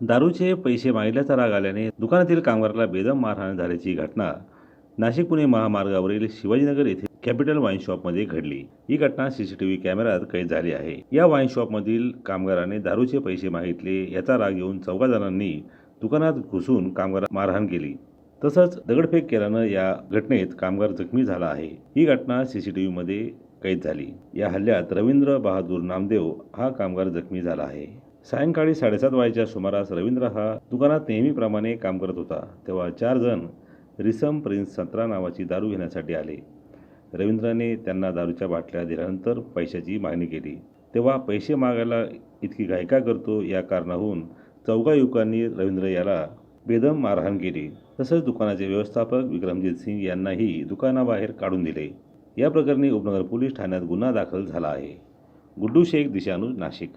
दारूचे पैसे मागितल्याचा राग आल्याने दुकानातील कामगाराला बेदम मारहाण झाल्याची घटना. नाशिक पुणे महामार्गावरील शिवाजीनगर येथे कॅपिटल वाईन शॉपमध्ये घडली. ही घटना सीसीटीव्ही कॅमेऱ्यात कैद झाली आहे. या वाईन शॉपमधील कामगाराने दारूचे पैसे मागितले याचा राग येऊन चौघा जणांनी दुकानात घुसून कामगार मारहाण केली. तसंच दगडफेक केल्यानं या घटनेत कामगार जखमी झाला आहे. ही घटना सीसीटीव्हीमध्ये कैद झाली. या हल्ल्यात रवींद्र बहादूर नामदेव हा कामगार जखमी झाला आहे. सायंकाळी साडेसात वाजेच्या सुमारास रवींद्र हा दुकानात नेहमीप्रमाणे काम करत होता. तेव्हा चार जण रिसम प्रिन्स संत्रा नावाची दारू घेण्यासाठी आले. रवींद्रने त्यांना दारूच्या बाटल्या दिल्यानंतर पैशाची मागणी केली. तेव्हा पैसे मागायला इतकी घायका करतो या कारणाहून चौघा युवकांनी रवींद्र याला बेदम मारहाण केली. तसंच दुकानाचे व्यवस्थापक विक्रमजित सिंग यांनाही दुकानाबाहेर काढून दिले. या प्रकरणी उपनगर पोलीस ठाण्यात गुन्हा दाखल झाला आहे. गुड्डू शेख दिशानूज नाशिक.